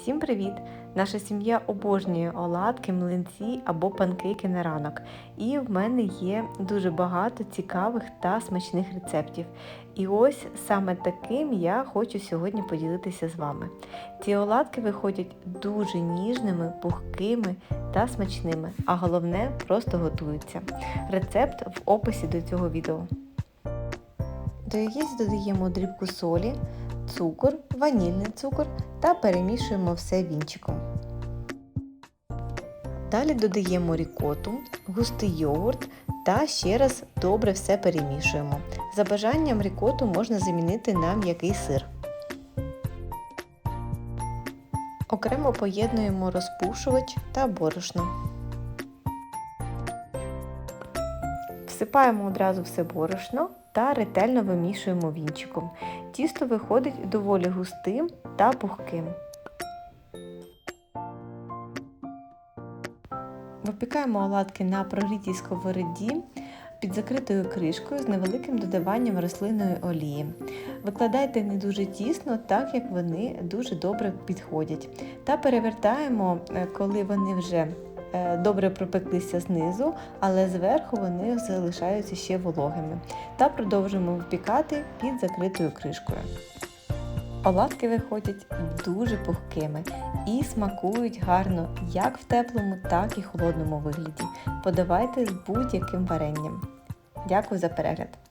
Всім привіт! Наша сім'я обожнює оладки, млинці або панкейки на ранок. І в мене є дуже багато цікавих та смачних рецептів. І ось саме таким я хочу сьогодні поділитися з вами. Ці оладки виходять дуже ніжними, пухкими та смачними, а головне просто готуються. Рецепт в описі до цього відео. До яєць додаємо дрібку солі, цукор, ванільний цукор та перемішуємо все вінчиком. Далі додаємо рікоту, густий йогурт та ще раз добре все перемішуємо. За бажанням рікоту можна замінити на м'який сир. Окремо поєднуємо розпушувач та борошно. Всипаємо одразу все борошно та ретельно вимішуємо вінчиком. Тісто виходить доволі густим та пухким. Випікаємо оладки на прогрітій сковороді під закритою кришкою з невеликим додаванням рослинної олії. Викладайте не дуже тісно, так як вони дуже добре підходять. Та перевертаємо, коли вони вже добре пропеклися знизу, але зверху вони залишаються ще вологими. Та продовжуємо випікати під закритою кришкою. Оладки виходять дуже пухкими і смакують гарно як в теплому, так і холодному вигляді. Подавайте з будь-яким варенням. Дякую за перегляд!